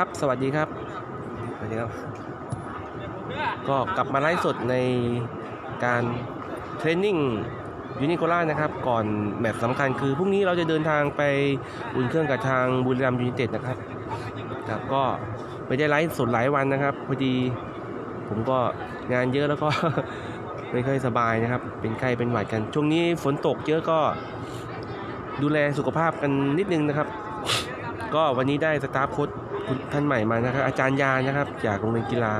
ครับ สวัสดีครับสวัสดีครับ ก็กลับมาไลฟ์สดในการเทรนนิ่งยูนิโคล่านะครับ ก่อนแมตช์สำคัญคือพรุ่งนี้เราจะเดินทางไปอุ่นเครื่องกับทางบุรีรัมย์ยูไนเต็ดนะครับครับก็ไม่ได้ไลฟ์สดหลายวันนะครับ พอดีผมก็งานเยอะแล้วก็ไม่ค่อยสบายนะครับ เป็นไข้เป็นหวัดกัน ช่วงนี้ฝนตกเยอะก็ดูแลสุขภาพกันนิดนึงนะครับ ก็วันนี้ได้สตาฟโค้ชท่านใหม่มานะครับ อาจารย์ยานะครับ จากโรงเรียนกีฬา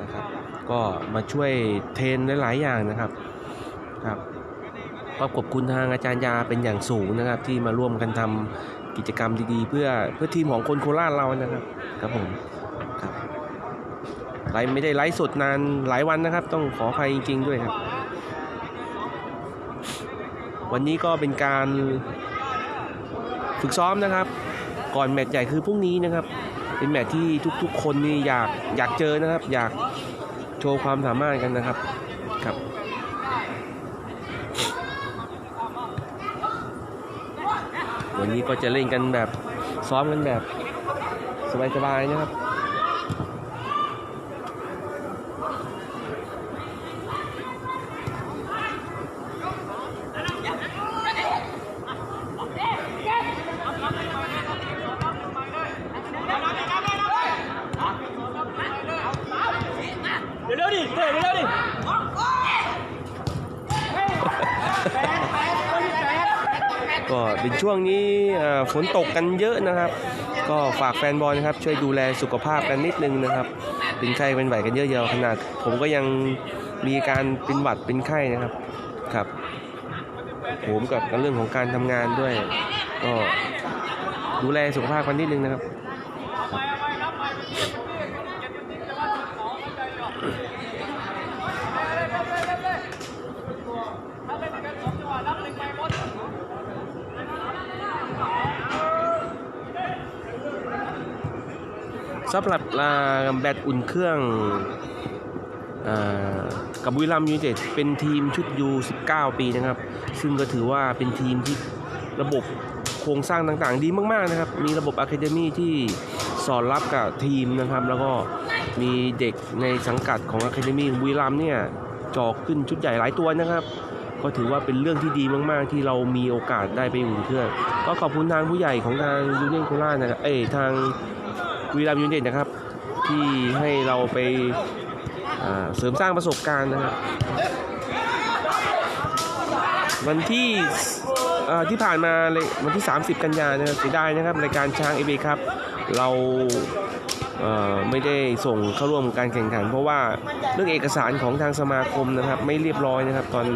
นะครับ ก็มาช่วยเทรนหลาย ๆ อย่างนะครับครับก็ขอบคุณทางอาจารย์ยาเป็นอย่างสูงนะครับ ที่มาร่วมกันทำกิจกรรมดี ๆ เพื่อเพื่อทีมของคนโคราชเรานะครับครับผมครับไลฟ์ไม่ได้ไลฟ์สดนานหลายวันนะครับ ต้องขออภัยจริง ๆ ด้วยครับ วันนี้ก็เป็นการฝึกซ้อมนะครับ ก่อนแมตช์ใหญ่คือพรุ่งนี้นะครับ เป็นแมตช์ที่ทุกๆ คนนี่อยากอยากเจอนะครับ อยากโชว์ความสามารถกันนะครับครับวันนี้ก็จะเล่นกันแบบซ้อมกันแบบสบายๆนะครับ เร็วๆดิเตะเร็วๆดิ ก็เป็นช่วงนี้เอ่อฝ นตกกันเยอะนะครับ ก็ฝากแฟนบอลนะครับ ช่วยดูแลสุขภาพกันนิดนึงนะครับ เป็นไข้เป็นหวกันเยอะๆขนาด ผมก็ยังมีการเป็นหวัดเป็นไข้นะครับครับผมกับเรื่องของการทำงานด้วย ก็ดูแลสุขภาพกันนิดนึงนะครับสำหรับ อ่าแบตอุ่นเครื่องอกับบุรีรัมยูไนเต็ดเป็นทีมชุดยู19 ปีนะครับ ซึ่งก็ถือว่าเป็นทีมที่ระบบโครงสร้างต่างๆ ดีมากๆนะครับ มีระบบอะคาเดมี่ที่สอนรับกับทีมนะครับ แล้วก็มีเด็กในสังกัดของอะคาเดมี่บุรีรัมเนี่ยจอกขึ้นชุดใหญ่หลายตัวนะครับ ก็ถือว่าเป็นเรื่องที่ดีมากๆ ที่เรามีโอกาสได้ไปอุ่นเครื่องก็ขอบคุณทางผู้ใหญ่ของทางยูเนียนโคราชนะครับเอ้ทาง วีรัมย์ยูไนเต็ดนะครับ ที่ให้เราไปเสริมสร้างประสบการณ์นะครับวันที่ที่ผ่านมาเลยวันที่ 30 กันยายนนะครับเสียดายนะครับรายการช้างเอเบครับ เราไม่ได้ส่งเข้าร่วมการแข่งขัน เพราะว่าเรื่องเอกสารของทางสมาคมนะครับ ไม่เรียบร้อยนะครับ ตอน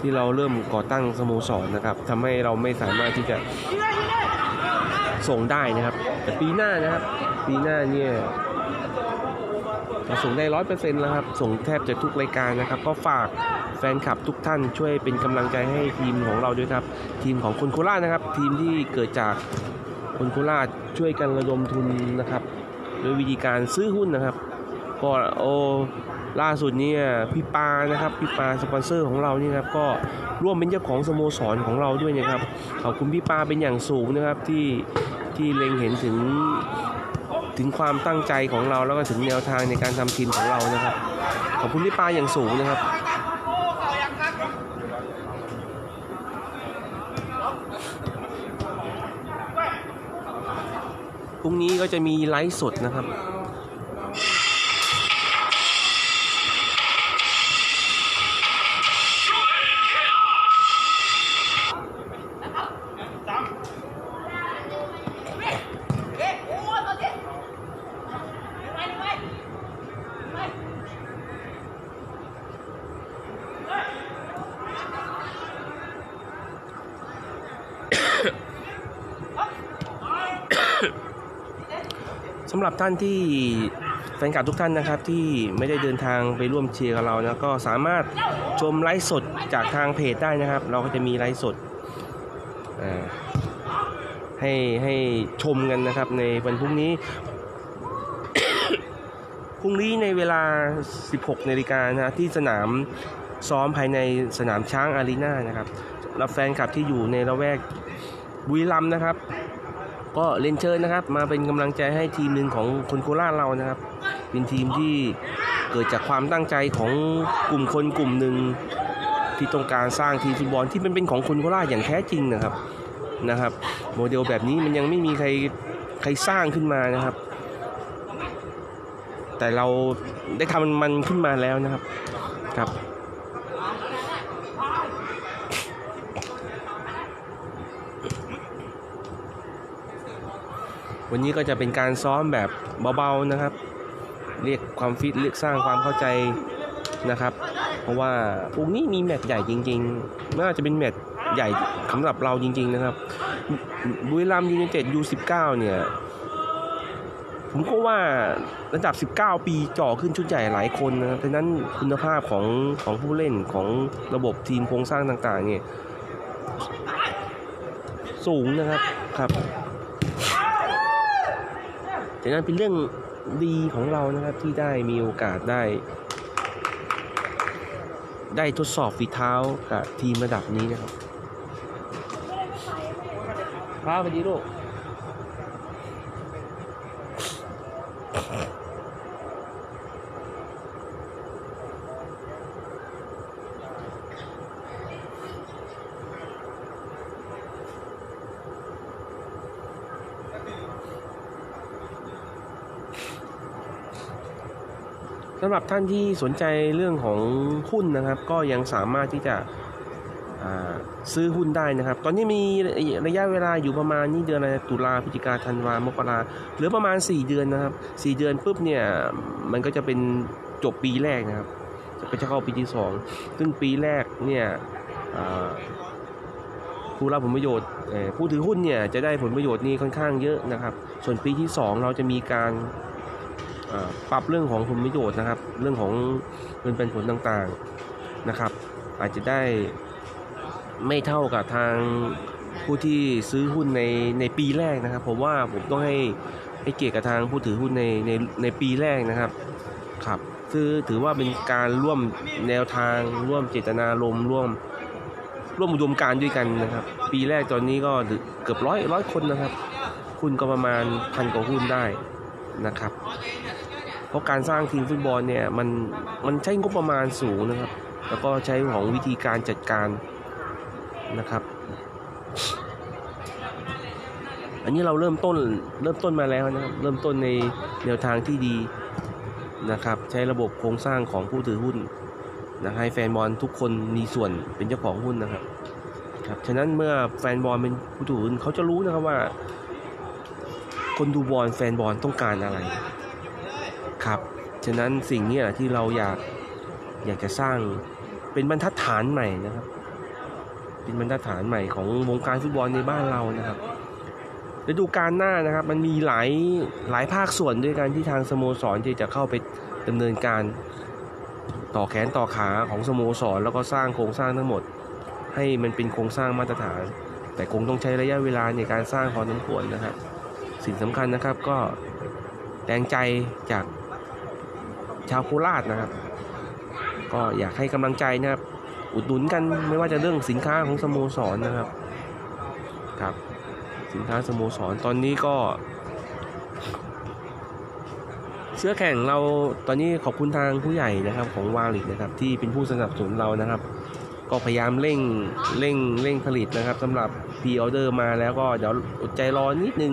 ที่เราเริ่มก่อตั้งสโมสรนะครับทำให้เราไม่สามารถที่จะส่งได้นะครับ แต่ปีหน้านะครับ ปีหน้าเนี่ยจะส่งได้ร้อยเปอร์เซ็นต์แล้วครับ ส่งแทบจะทุกรายการนะครับ ก็ฝากแฟนคลับทุกท่านช่วยเป็นกำลังใจให้ทีมของเราด้วยครับ ทีมของคนโคราชนะครับ ทีมที่เกิดจากคนโคราชช่วยกันระดมทุนนะครับโดยวิธีการซื้อหุ้นนะครับก็โอ้ล่าสุดเนี่ยพี่ปานะครับพี่ปาสปอนเซอร์ของเรานี่ครับก็ร่วมเป็นเจ้าของสโมสรของเราด้วยนะครับขอบคุณพี่ปาเป็นอย่างสูงนะครับที่ที่เล็งเห็นถึง ถึงความตั้งใจของเราแล้วก็ถึงแนวทางในการทำทีมของเรานะครับ ขอบคุณพี่ปาอย่างสูงนะครับพรุ่งนี้ก็จะมีไลฟ์สดนะครับ ท่านที่แฟนคลับทุกท่านนะครับที่ไม่ได้เดินทางไปร่วมเชียร์กับเรานะก็สามารถชมไลฟ์สดจากทางเพจได้นะครับ เราก็จะมีไลฟ์สดให้ให้ชมกันนะครับในวันพรุ่งนี้พรุ่งนี้ในเวลา 16นาฬิกานะที่สนามซ้อมภายในสนามช้างอารีนานะครับสำหรับแฟนคลับที่อยู่ในละแวกบุรีรัมย์นะครับ ก็เรียนเชิญนะครับ มาเป็นกำลังใจให้ทีมหนึ่งของคนโคราชเรานะครับ เป็นทีมที่เกิดจากความตั้งใจของกลุ่มคนกลุ่มหนึ่งที่ต้องการสร้างทีมฟุตบอลที่มันเป็นของคนโคราชอย่างแท้จริงนะครับนะครับ โมเดลแบบนี้มันยังไม่มีใครใครสร้างขึ้นมานะครับ แต่เราได้ทำมันขึ้นมาแล้วนะครับครับ วันนี้ก็จะเป็นการซ้อมแบบเบาๆนะครับ เรียกความฟิตเรียกสร้างความเข้าใจนะครับ เพราะว่าพวกนี้มีแมตช์ใหญ่จริงๆ น่าจะเป็นแมตช์ใหญ่สำหรับเราจริง ๆนะครับ บุรีรัมย์ยูไนเต็ดยู19เนี่ย ผมก็ว่าระดับ 19 ปีจ่อขึ้นชุดใหญ่หลายคนนะครับดังนั้นคุณภาพของของผู้เล่นของระบบทีมโครงสร้างต่างๆเนี่ยสูงนะครับครับ แต่นั้นเป็นเรื่องดีของเรานะครับที่ได้มีโอกาสได้ ได้ทดสอบฝีเท้ากับทีมระดับนี้นะครับครับสวัสดีลูก สำหรับท่านที่สนใจเรื่องของหุ้นนะครับ ก็ยังสามารถที่จะซื้อหุ้นได้นะครับ ตอนนี้มีระยะเวลาอยู่ประมาณนี่เดือนอะไรตุลาพฤศจิกาธันวามกราเหลือประมาณ 4 เดือนนะครับ 4 เดือนปุ๊บเนี่ยมันก็จะเป็นจบปีแรกนะครับก็จะเข้าปีที่ 2 ซึ่งปีแรกเนี่ยผู้รับผลประโยชน์ผู้ถือหุ้นเนี่ยจะได้ผลประโยชน์นี่ค่อนข้างเยอะนะครับ ส่วนปีที่ 2 เราจะมีการ ปรับเรื่องของผลประโยชน์นะครับ เรื่องของเงินเป็นผลต่างๆนะครับ อาจจะได้ไม่เท่ากับทางผู้ที่ซื้อหุ้นในในปีแรกนะครับ ผมว่าผมต้องให้ให้เกียรติกับทางผู้ถือหุ้นในในในปีแรกนะครับครับคือถือว่าเป็นการร่วมแนวทางร่วมเจตนารมณ์ร่วมร่วมอุดมการด้วยกันนะครับ ปีแรกตอนนี้ก็เกือบร้อยร้อยคนนะครับหุ้นก็ประมาณพันกว่าหุ้นได้นะครับ เพราะการสร้างทีมฟุตบอลเนี่ยมันมันใช้งบประมาณสูงนะครับ แล้วก็ใช้ของวิธีการจัดการนะครับ อันนี้เราเริ่มต้นเริ่มต้นมาแล้วนะครับเริ่มต้นในแนวทางที่ดีนะครับ ใช้ระบบโครงสร้างของผู้ถือหุ้นนะให้แฟนบอลทุกคนมีส่วนเป็นเจ้าของหุ้นนะครับครับฉะนั้นเมื่อแฟนบอลเป็นผู้ถือหุ้นเขาจะรู้นะครับว่า คนดูบอลแฟนบอลต้องการอะไร ครับ ฉะนั้นสิ่งนี้แหละที่เราอยากอยากจะสร้างเป็นบรรทัดฐานใหม่นะครับ เป็นบรรทัดฐานใหม่ของวงการฟุตบอลในบ้านเรานะครับฤดูกาลหน้านะครับ มันมีหลายหลายภาคส่วนด้วยกันที่ทางสโมสรที่จะเข้าไปดำเนินการต่อแขนต่อขาของสโมสร แล้วก็สร้างโครงสร้างทั้งหมด ให้มันเป็นโครงสร้างมาตรฐาน แต่คงต้องใช้ระยะเวลาในการสร้างพอสมควรนะครับ สิ่งสำคัญนะครับก็แรงใจจาก ชาวโคราชนะครับ ก็อยากให้กำลังใจนะครับ อุดหนุนกันไม่ว่าจะเรื่องสินค้าของสโมสรนะครับครับสินค้าสโมสรตอนนี้ก็ เสื้อแข่งเราตอนนี้ขอบคุณทางผู้ใหญ่นะครับของวาลิกนะครับ ที่เป็นผู้สนับสนุนเรานะครับ ก็พยายามเร่งเร่งเร่งผลิตนะครับสำหรับพ r ออเดอร์มาแล้วก็เดี๋ยวอดใจรอนิดนึง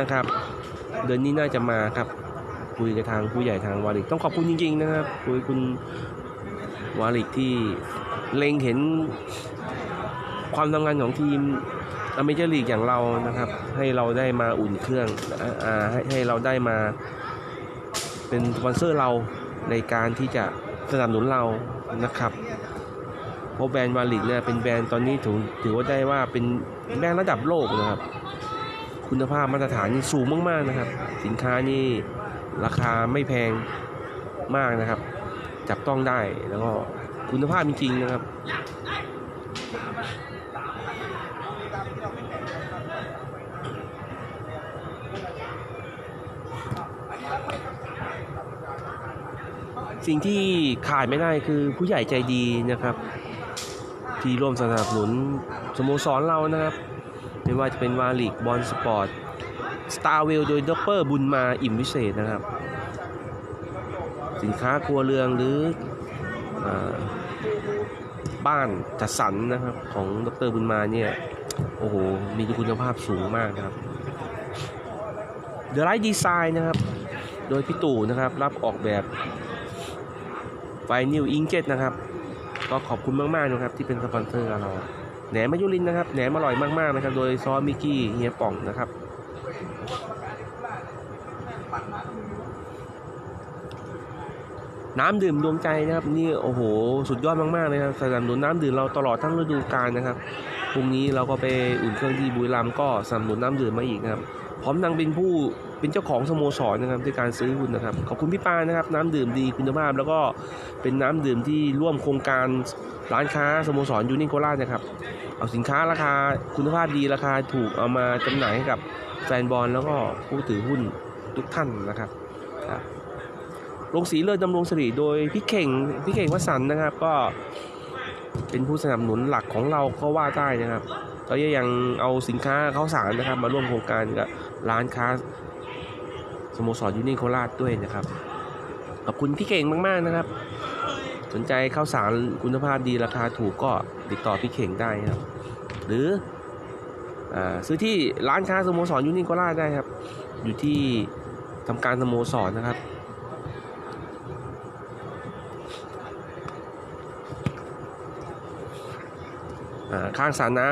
นะครับ เดือนนี้น่าจะมาครับ คุยกับทางผู้ใหญ่ทางวาลิกต้องขอบคุณจริงๆนะครับคุยคุณวาลิกที่เล็งเห็นความทำงานของทีมอเมเจอร์ลีกอย่างเรานะครับ ให้เราได้มาอุ่นเครื่องอให้ให้เราได้มา เป็นสปอนเซอร์เราในการที่จะสนับสนุนเรานะครับเพราะแบรนด์วาลิกเนี่ยเป็นแบรนด์ตอนนี้ถือถือว่าได้ว่าเป็นแบรนด์ระดับโลกนะครับ คุณภาพมาตรฐานนี่สูงมากๆนะครับ สินค้านี่ ราคาไม่แพงมากนะครับ จับต้องได้แล้วก็คุณภาพจริงๆนะครับ สิ่งที่ขาดไม่ได้คือผู้ใหญ่ใจดีนะครับ ที่ร่วมสนับสนุนสโมสรเรานะครับ ไม่ว่าจะเป็นวาลิกบอลสปอร์ต Star w e l l โดยดรบุญมาอิ่มวิเศษนะครับ สินค้าครัวเรืองหรืออบ้านจัดสรรนะครับ ของดรบุญมาเนี่ย โอ้โห มีคุณภาพสูงมากนะครับ The Light Design นะครับ โดยพี่ตู่นะครับ รับออกแบบไฟนิวอิงเจ็ตนะครับ ก็ขอบคุณมากๆนะครับ ที่เป็นสปอนเซอร์เราแหนมมายุรินนะครับแหนมอร่อยมากๆนะครับ โดยซอสมิกกี้เฮียป่องนะครับ น้ำดื่มดวงใจนะครับนี่โอ้โห สุดยอดมากๆเลยครับสนับสนุนน้ำดื่มเราตลอดทั้งฤดูกาลนะครับพรุ่งนี้เราก็ไปอุ่นเครื่องที่บุรีรัมย์ก็สนับสนุนน้ำดื่มมาอีกนะครับพร้อมทั้งเป็นผู้เป็นเจ้าของสโมสรนะครับด้วยการซื้อหุ้นนะครับขอบคุณพี่ปานะครับ น้ำดื่มดีคุณภาพ แล้วก็เป็นน้ำดื่มที่ร่วมโครงการร้านค้าสโมสรยูนิโคราชนะครับเอาสินค้าราคาคุณภาพดีราคาถูกเอามาจำหน่ายให้กับ แฟนบอลแล้วก็ผู้ถือหุ้นทุกท่านนะครับครับโรงสีเลิศดำรงสิริโดยพี่เข่งพี่เข่งวสันต์นะครับ ก็เป็นผู้สนับสนุนหลักของเราก็ว่าได้นะครับก็ยังเอาสินค้าข้าวสารนะครับ มาร่วมโครงการกับร้านค้าสโมสรยูนิโคราชด้วยนะครับขอบคุณพี่เก่งมาก ๆนะครับ สนใจข้าวสารคุณภาพดีราคาถูกก็ติดต่อพี่เข่งได้นะครับ หรือ ซื้อที่ร้านค้าสโมสรยูนิโคราได้ครับ อยู่ที่ทำการสโมสรนะครับข้างสระน้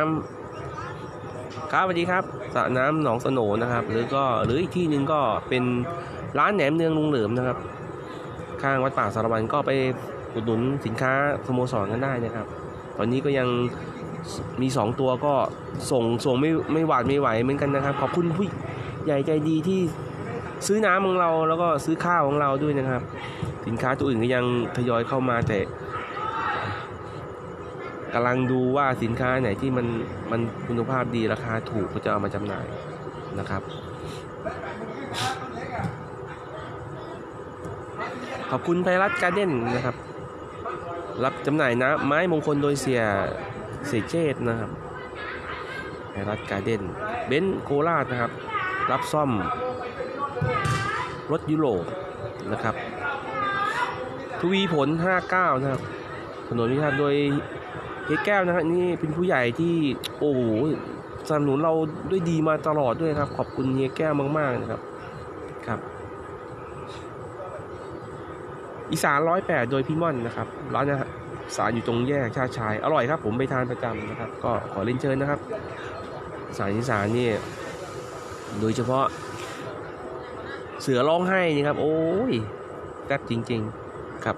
ำครับสวัสดีครับสระน้ำหนองสโนนะครับ หรือก็หรืออีกที่หนึ่งก็เป็นร้านแหนมเนืองลุงเหลิมนะครับ ข้างวัดป่าสารวันก็ไปอุดหนุนสินค้าสโมสรกันได้นะครับ ตอนนี้ก็ยัง มีสองตัวก็ส่งส่งไม่ไม่หวาดไม่ไหวเหมือนกันนะครับ ขอบคุณผู้ใหญ่ใจดีที่ซื้อน้ำของเราแล้วก็ซื้อข้าวของเราด้วยนะครับ สินค้าตัวอื่นก็ยังทยอยเข้ามาแต่กำลังดูว่าสินค้าไหนที่มันมันคุณภาพดีราคาถูกก็จะเอามาจำหน่ายนะครับ ขอบคุณไพรัตการ์เด้นนะครับ รับจำหน่ายนะไม้มงคลโดยเสีย เสียเจตนะครับไพรัตการเด้นเบนโคราชนะครับ รับซ่อม รถยุโรปนะครับทวีผล 59 นะครับ ถนนวิภาโดยเฮแก้วนะครับนี่เป็นผู้ใหญ่ที่โอ้โหสนับสนุนเราด้วยดีมาตลอดด้วยครับ ขอบคุณเฮียแก้วมาก ๆ นะครับครับ อีสานร้อยแปดโดยพี่ม่อนนะครับร้านอาหาร สารอยู่ตรงแยกชาชาย อร่อยครับ ผมไปทานประจำนะครับ ก็ขอเล่นเชิญนะครับ สารอีสานนี่โดยเฉพาะ เสือร้องไห้นี่ครับ โอ้ยแซ่บจริง ๆครับ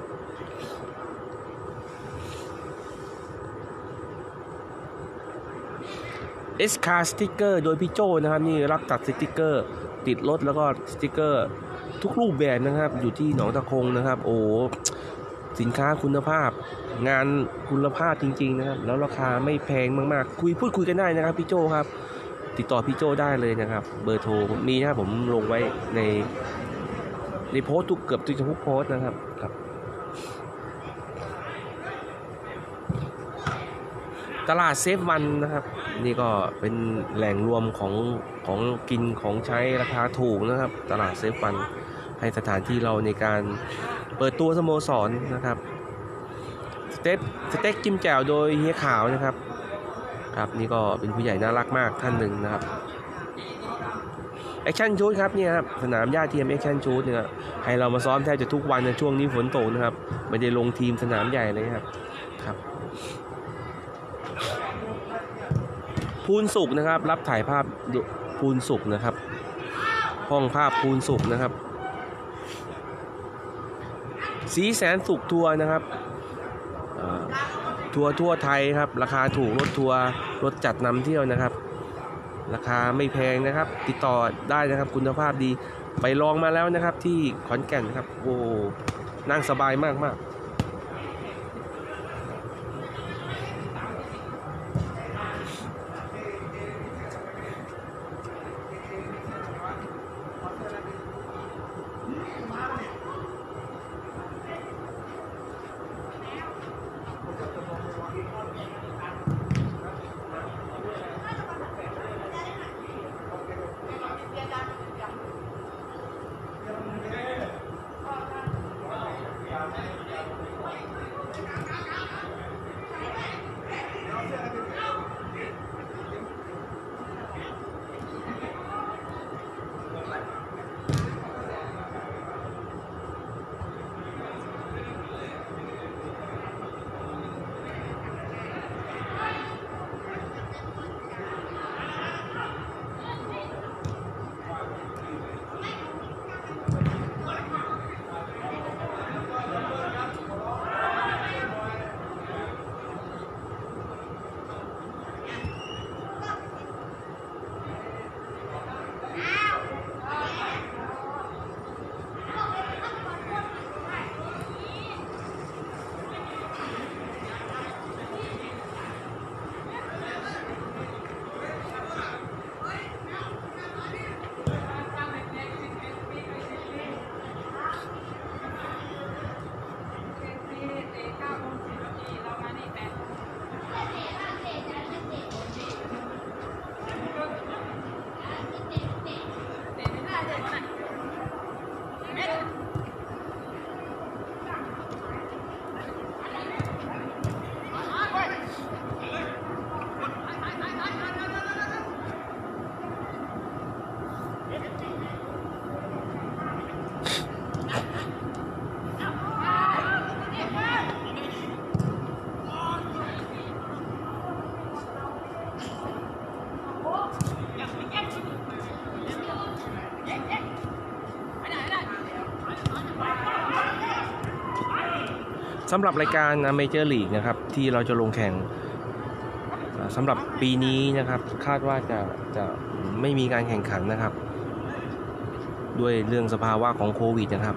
เอสคาสติกเกอร์โดยพี่โจนะครับ นี่รับตัดสติกเกอร์ ติดรถแล้วก็สติกเกอร์ ทุกรูปแบบนะครับ อยู่ที่หนองตะคงนะครับ โอ้สินค้าคุณภาพ งานคุณภาพจริง ๆ นะครับ แล้วราคาไม่แพงมากๆ คุยพูดคุยกันได้นะครับพี่โจครับ ติดต่อพี่โจได้เลยนะครับ เบอร์โทรมีนะครับผมลงไว้ในในโพสต์ทุกเกือบทุกโพสต์นะครับครับ ตลาดเซฟวันนะครับ นี่ก็เป็นแหล่งรวมของของกินของใช้ราคาถูกนะครับ ตลาดเซฟวันให้สถานที่เราในการเปิดตัวสโมสรนะครับ เต็กสเต็กจิ้มแจ่วโดยเฮียขาวนะครับ ครับนี่ก็เป็นผู้ใหญ่น่ารักมากท่านหนึ่งนะครับแอคชั่นชูดครับเนี่ยครับสนามหญ้าเทียมแอคชั่นชูดเนี่ยให้เรามาซ้อมแทบจะทุกวันในช่วงนี้ฝนตกนะครับไม่ได้ลงทีมสนามใหญ่เลยครับครับพูนสุกนะครับ รับถ่ายภาพพูนสุกนะครับ ห้องภาพพูนสุกนะครับ สีแสนสุขทัวร์นะครับ ทัวร์ทั่วไทยครับ ราคาถูกรถทัวร์รถจัดนำเที่ยวนะครับ ราคาไม่แพงนะครับ ติดต่อได้นะครับคุณภาพดีไปลองมาแล้วนะครับ ที่ขอนแก่นครับโอ้นั่งสบายมากมาก สำหรับรายการเมเจอร์ลีกนะครับ ที่เราจะลงแข่งอ่าสำหรับปีนี้นะครับ คาดว่าจะจะไม่มีการแข่งขันนะครับ ด้วยเรื่องสภาวะของโควิดนะครับ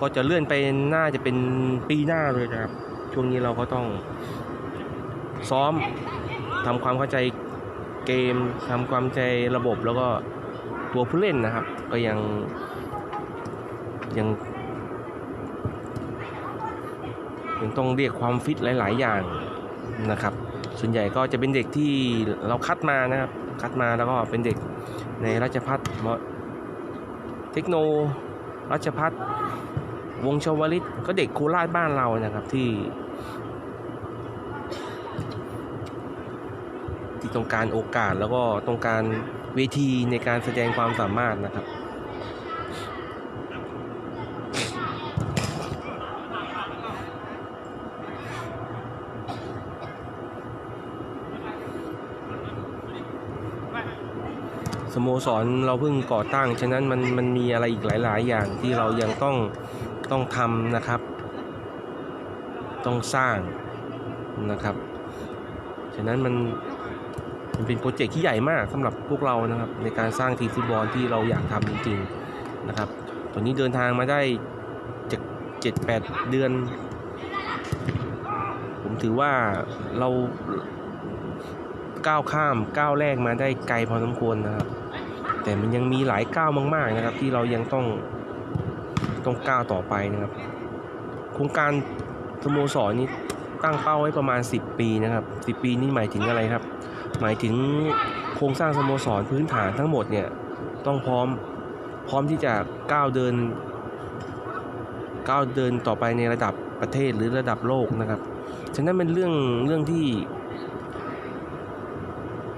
ก็จะเลื่อนไปน่าจะเป็นปีหน้าเลยนะครับ ช่วงนี้เราก็ต้องซ้อมทำความเข้าใจเกมทำความใจระบบแล้วก็ตัวผู้เล่นนะครับ ก็ยังยัง ยังต้องเรียกความฟิตหลาย ๆ อย่างนะครับ ส่วนใหญ่ก็จะเป็นเด็กที่เราคัดมานะครับ คัดมาแล้วก็เป็นเด็กในราชพัฒเทคโนราชพัฒวงชวลิตก็เด็กโคราชบ้านเรานะครับที่ ที่ต้องการโอกาสแล้วก็ต้องการเวทีในการแสดงความสามารถนะครับ โมสรเราเพิ่งก่อตั้ง ฉะนั้นมันมันมีอะไรอีกหลาย ๆ อย่างที่เรายังต้องต้องทำนะครับ ต้องสร้างนะครับ ฉะนั้นมันมันเป็นโปรเจกต์ที่ใหญ่มากสำหรับพวกเรานะครับ ในการสร้างทีมฟุตบอลที่เราอยากทำจริง ๆ นะครับ ตอนนี้เดินทางมาได้เจ็ดเจ็ดแปดเดือน ผมถือว่าเราก้าวข้ามก้าวแรกมาได้ไกลพอสมควรนะครับ แต่มันยังมีหลายก้าวมาก ๆนะครับ ที่เรายังต้องต้องก้าวต่อไปนะครับ โครงการสโมสรนี้ตั้งเป้าไว้ประมาณ 10 ปีนะครับ 10 ปีนี่หมายถึงอะไรครับ หมายถึงโครงสร้างสโมสรพื้นฐานทั้งหมดเนี่ยต้องพร้อมพร้อมที่จะก้าวเดินก้าวเดินต่อไปในระดับประเทศหรือระดับโลกนะครับ ฉะนั้นเป็นเรื่องเรื่องที่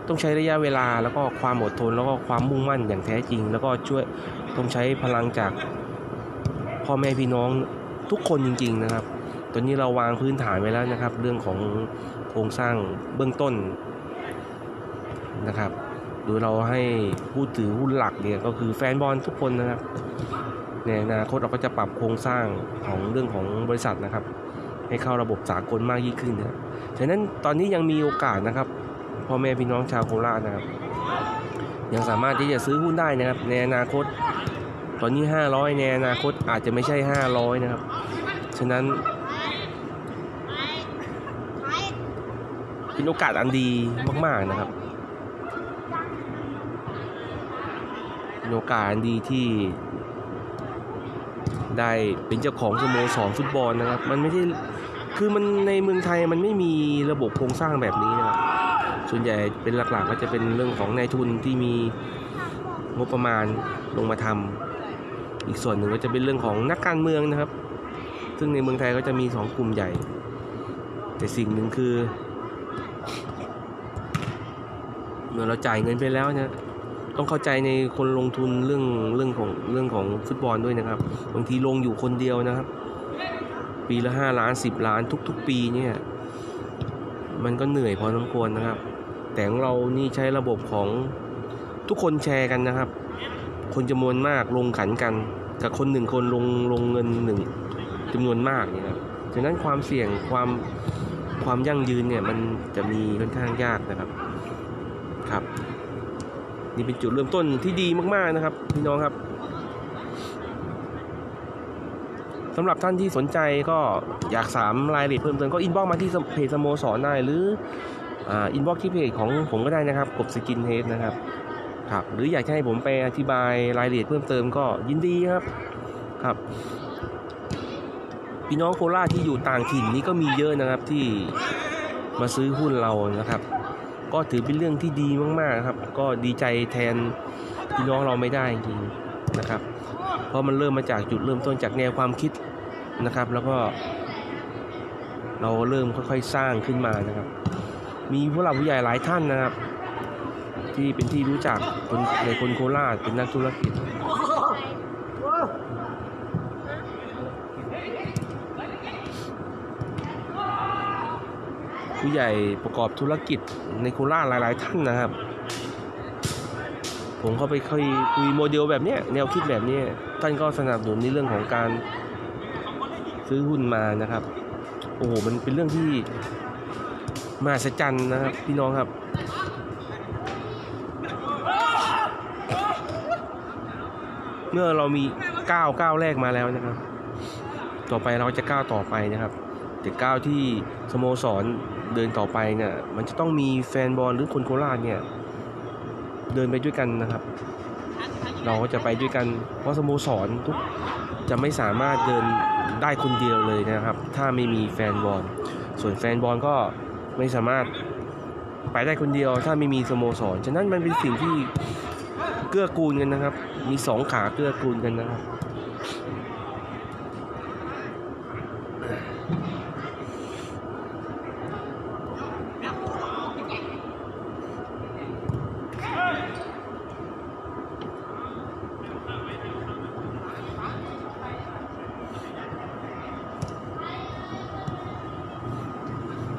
ต้องใช้ระยะเวลาแล้วก็ความอดทนแล้วก็ความมุ่งมั่นอย่างแท้จริง แล้วก็ช่วยต้องใช้พลังจากพ่อแม่พี่น้องทุกคนจริง ๆนะครับตอนนี้เราวางพื้นฐานไว้แล้วนะครับ เรื่องของโครงสร้างเบื้องต้นนะครับโดยเราให้ผู้ถือหุ้นหลักเนี่ยก็คือแฟนบอลทุกคนนะครับในอนาคตเราก็จะปรับโครงสร้างของเรื่องของบริษัทนะครับ ให้เข้าระบบสากลมากยิ่งขึ้นนะฉะนั้นตอนนี้ยังมีโอกาสนะครับ พ่อแม่พี่น้องชาวโคราชนะครับ ยังสามารถที่จะซื้อหุ้นได้นะครับ ในอนาคต ตอนนี้ 500 ในอนาคตอาจจะไม่ใช่ 500 นะครับ ฉะนั้นเป็นโอกาสอันดีมาก ๆนะครับเป็นโอกาสอันดีที่ได้เป็นเจ้าของสโมสรฟุตบอลนะครับ มันไม่ใช่ คือมันในเมืองไทยมันไม่มีระบบโครงสร้างแบบนี้นะครับ ส่วนใหญ่เป็นหลักๆก็จะเป็นเรื่องของนายทุนที่มีงบประมาณลงมาทำอีกส่วนหนึ่งก็จะเป็นเรื่องของนักการเมืองนะครับ ซึ่งในเมืองไทยก็จะมีสองกลุ่มใหญ่ แต่สิ่งหนึ่งคือเมื่อเราจ่ายเงินไปแล้วเนี่ยต้องเข้าใจในคนลงทุนเรื่องเรื่องของเรื่องของฟุตบอลด้วยนะครับ บางทีลงอยู่คนเดียวนะครับ ปีละห้าล้านสิบล้านทุก ๆ ปีเนี่ย มันก็เหนื่อยพอสมควรนะครับ แต่ของเรานี่ใช้ระบบของทุกคนแชร์กันนะครับ คนจำนวนมากลงขันกันกับคนหนึ่งคนลงลงเงินหนึ่งจำนวนมากนี่ครับฉะนั้นความเสี่ยงความความยั่งยืนเนี่ยมันจะมีค่อนข้างยากนะครับครับ นี่เป็นจุดเริ่มต้นที่ดีมากๆนะครับ พี่น้องครับสำหรับท่านที่สนใจก็อยากสามรายละเอียดเพิ่มเติมก็อินบ็อกมาที่เพจสโมสรได้หรือ อินบ็อกที่เพจของผมก็ได้นะครับกบสกินเฮดนะครับครับหรืออยากให้ผมไปอธิบายรายละเอียดเพิ่มเติมก็ยินดีครับครับ พี่น้องโคราชที่อยู่ต่างถิ่นนี่ก็มีเยอะนะครับที่มาซื้อหุ้นเรานะครับ ก็ถือเป็นเรื่องที่ดีมากๆครับ ก็ดีใจแทนพี่น้องเราไม่ได้จริงๆนะครับ เพราะมันเริ่มมาจากจุดเริ่มต้นจากแนวความคิดนะครับ แล้วก็ เราเริ่มค่อยๆสร้างขึ้นมานะครับ มีผู้หลักผู้ใหญ่หลายท่านนะครับ ที่เป็นที่รู้จักคนในคนโคราชเป็นนักธุรกิจผู้ใหญ่ประกอบธุรกิจในโคราชหลาย ๆ ท่านนะครับ ผมก็ไปคยคุยโมเดลแบบนี้แนวคิดแบบนี้ท่านก็สนับสนุนในเรื่องของการซื้อหุ้นมานะครับ โอ้โหมันเป็นเรื่องที่ มหัศจรรย์นะครับพี่น้องครับเมื่อเรามีก้าวก้าวแรกมาแล้วนะครับ ต่อไปเราจะก้าวต่อไปนะครับ แต่ก้าวที่สโมสรเดินต่อไปเนี่ยมันจะต้องมีแฟนบอลหรือคนโคราชเนี่ยเดินไปด้วยกันนะครับ เราก็จะไปด้วยกัน เพราะสโมสรทุกจะไม่สามารถเดินได้คนเดียวเลยนะครับ ถ้าไม่มีแฟนบอลส่วนแฟนบอลก็ ไม่สามารถไปได้คนเดียวถ้าไม่มีสโมสร ฉะนั้นมันเป็นสิ่งที่เกื้อกูลกันนะครับ มีสองขาเกื้อกูลกันนะครับ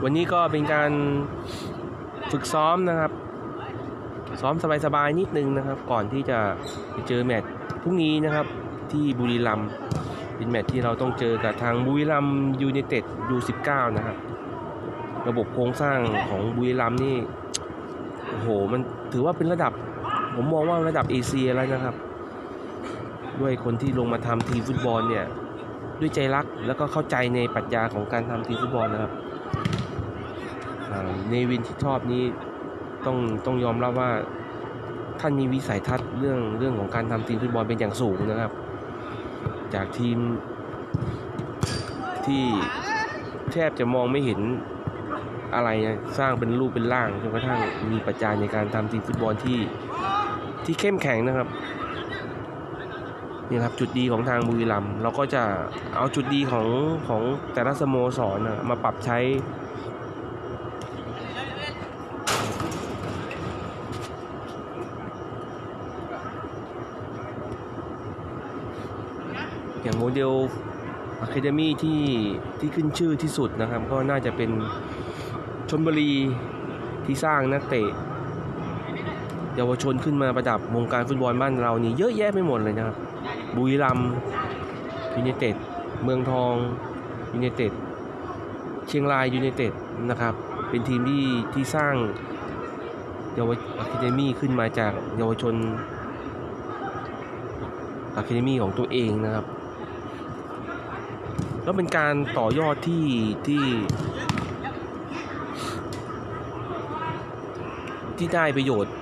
วันนี้ก็เป็นการฝึกซ้อมนะครับ ซ้อมสบายๆนิดนึงนะครับ ก่อนที่จะไปเจอแมตช์พรุ่งนี้นะครับที่บุรีรัมย์เป็นแมตช์ที่เราต้องเจอกับทางบุรีรัมย์ยูไนเต็ดยู19นะครับ ระบบโครงสร้างของบุรีรัมย์นี่โอ้โหมันถือว่าเป็นระดับ ผมมองว่าระดับเอเชียแล้วนะครับ ด้วยคนที่ลงมาทำทีฟุตบอลเนี่ยด้วยใจรักแล้วก็เข้าใจในปรัชญาของการทำทีมฟุตบอลนะครับ อ่าเนวินที่ชอบนี้ต้องต้องยอมรับว่าท่านมีวิสัยทัศน์เรื่องเรื่องของการทำทีมฟุตบอลเป็นอย่างสูงนะครับ จากทีมที่แทบจะมองไม่เห็นอะไรนะสร้างเป็นรูปเป็นร่างจนกระทั่งมีปัจจัยในการทำทีมฟุตบอลที่ที่เข้มแข็งนะครับนี่ครับจุดดีของทางบุรีรัมย์เราก็จะเอาจุดดีของของแต่ละสโมสรนะมาปรับใช้ อย่างโมเดลอะคาเดมี่ที่ที่ขึ้นชื่อที่สุดนะครับ ก็น่าจะเป็นชนบุรีที่สร้างนักเตะเยาวชนขึ้นมาประดับวงการฟุตบอลบ้านเรานี่เยอะแยะไปหมดเลยนะครับ บุรีรัมย์ยูไนเต็ด เมืองทองยูไนเต็ด เชียงรายยูไนเต็ดนะครับ เป็นทีมที่ที่สร้างเยาวอะคาเดมี่ขึ้นมาจากเยาวชนอะคาเดมี่ของตัวเองนะครับ แล้วเป็นการต่อยอดที่ที่ที่ได้ประโยชน์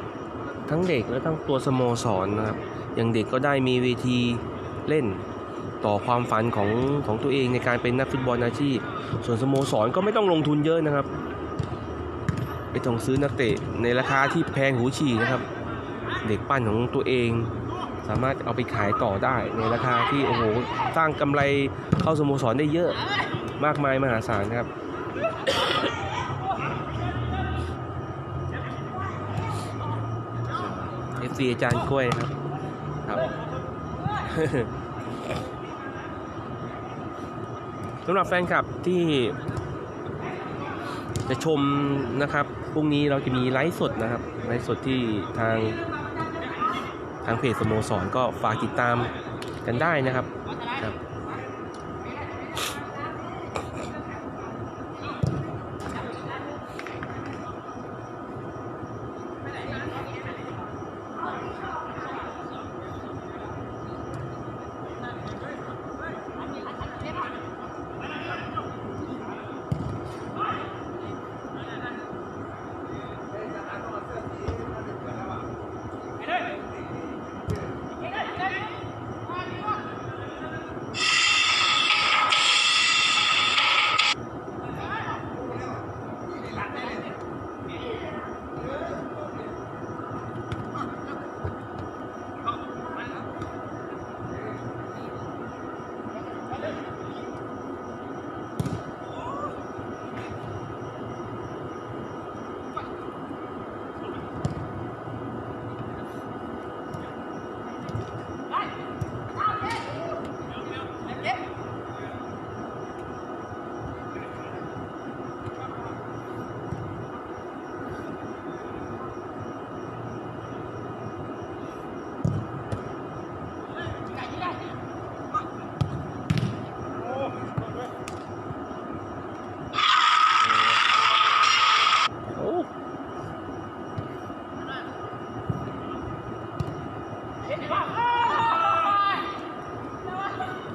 ทั้งเด็กและทั้งตัวสโมสรนะครับ อย่างเด็กก็ได้มีเวทีเล่นต่อความฝันของของตัวเองในการเป็นนักฟุตบอลอาชีพ ส่วนสโมสรก็ไม่ต้องลงทุนเยอะนะครับไปต้องซื้อนักเตะในราคาที่แพงหูฉี่นะครับ เด็กปั้นของตัวเอง สามารถเอาไปขายต่อได้ในราคาที่โอ้โหสร้างกำไรเข้าสโมสรได้เยอะมากมายมหาศาลครับเอฟซีอาจารย์กล้วยครับครับสำหรับแฟนคลับที่จะชมนะครับพรุ่งนี้เราจะมีไลฟ์สดนะครับไลฟ์สดที่ทาง ทางเพจสโมสรก็ฝากติดตามกันได้นะครับ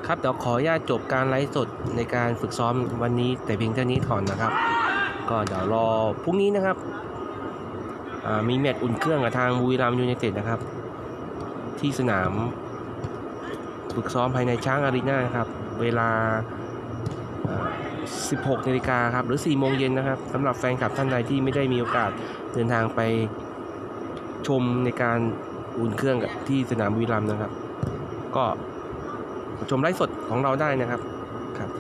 ครับเดี๋ยวขออนุญาตจบการไลฟ์สดในการฝึกซ้อมวันนี้ แต่เพียงเท่านี้ก่อนนะครับ ก็เดี๋ยวรอพรุ่งนี้นะครับมีแมตช์อุ่นเครื่องกับทางบุรีรัมย์ยูไนเต็ดนะครับ ที่สนามฝึกซ้อมภายในช้างอารีนานะครับ เวลาอ่า16นาฬิกาครับ หรือ4โมงเย็นนะครับสำหรับแฟนคลับท่านใดที่ไม่ได้มีโอกาสเดินทางไปชมในการ อุ่นเครื่องกับที่สนามบุรีรัมย์นะครับ ก็ชมไลฟ์สดของเราได้นะครับครับ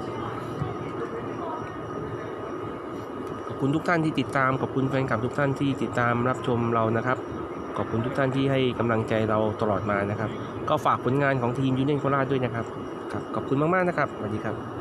ขอบคุณทุกท่านที่ติดตาม ขอบคุณแฟนคลับทุกท่านที่ติดตามรับชมเรานะครับ ขอบคุณทุกท่านที่ให้กำลังใจเราตลอดมานะครับ ก็ฝากผลงานของทีมยูเนียนโคราชด้วยนะครับครับขอบคุณมากๆนะครับสวัสดีครับ